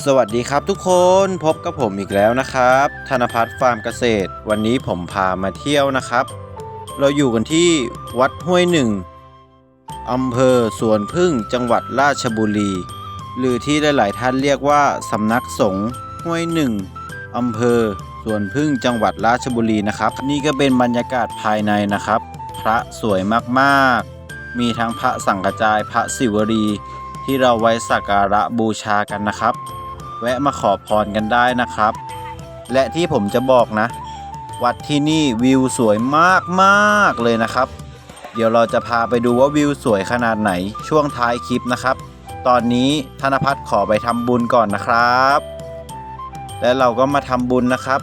สวัสดีครับทุกคนพบกับผมอีกแล้วนะครับ ธนพัฒน์ฟาร์มเกษตร วันนี้ผมพามาเที่ยวนะครับ เราอยู่กันที่วัดห้วยหนึ่งอำเภอสวนพึ่งจังหวัดราชบุรี หรือที่หลาย ๆ ท่านเรียกว่าสำนักสงฆ์ห้วยหนึ่งอำเภอสวนพึ่งจังหวัดราชบุรีนะครับ นี่ก็เป็นบรรยากาศภายในนะครับ พระสวยมากๆ มีทั้งพระสังฆจายพระศิวรีที่เราไว้สักการะบูชากันนะครับ แวะมาขอพรกันได้นะครับ และที่ผมจะบอกนะ วัดที่นี่วิวสวยมากๆเลยนะครับ เดี๋ยวเราจะพาไปดูว่าวิวสวยขนาดไหนช่วงท้ายคลิปนะครับ ตอนนี้ธนพัฒน์ขอไปทำบุญก่อนนะครับ และเราก็มาทำบุญนะครับ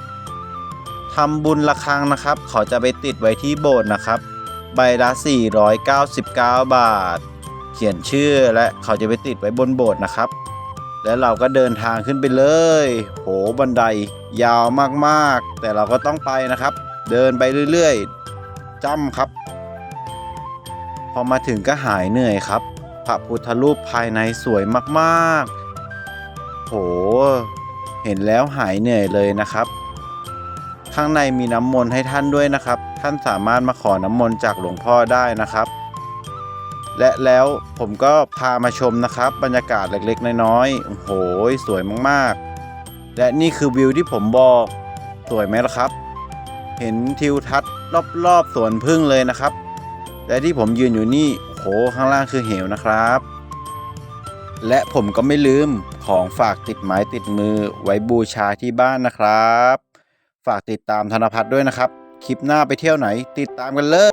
ทำบุญระฆังนะครับเขาจะไปติดไว้ที่โบสถ์นะครับ ใบละ 499 บาท เขียนชื่อและเขาจะไปติดไว้บนโบสถ์นะครับ แล้วเราก็เดินทางขึ้นไปเลย โหบันไดยาวมากๆ แต่เราก็ต้องไปนะครับ เดินไปเรื่อยๆจ้ำครับ พอมาถึงก็หายเหนื่อยครับพระพุทธรูปภายในสวยมากๆ โห เห็นแล้วหายเหนื่อยเลยนะครับ ข้างในมีน้ำมนต์ให้ท่านด้วยนะครับ ท่านสามารถมาขอน้ำมนต์จากหลวงพ่อได้นะครับ และแล้วผมก็พามาชมนะครับ บรรยากาศเล็กๆ น้อยๆโอ้โหสวยมากๆ และนี่คือวิวที่ผมบอกสวยไหมล่ะครับ เห็นทิวทัศน์รอบๆสวนพึ่งเลยนะครับ และที่ผมยืนอยู่นี่โหข้างล่างคือเหวนะครับ และผมก็ไม่ลืมของฝากติดไม้ติดมือไว้บูชาที่บ้านนะครับ ฝากติดตามธนพัฒน์ด้วยนะครับ คลิปหน้าไปเที่ยวไหน ติดตามกันเลย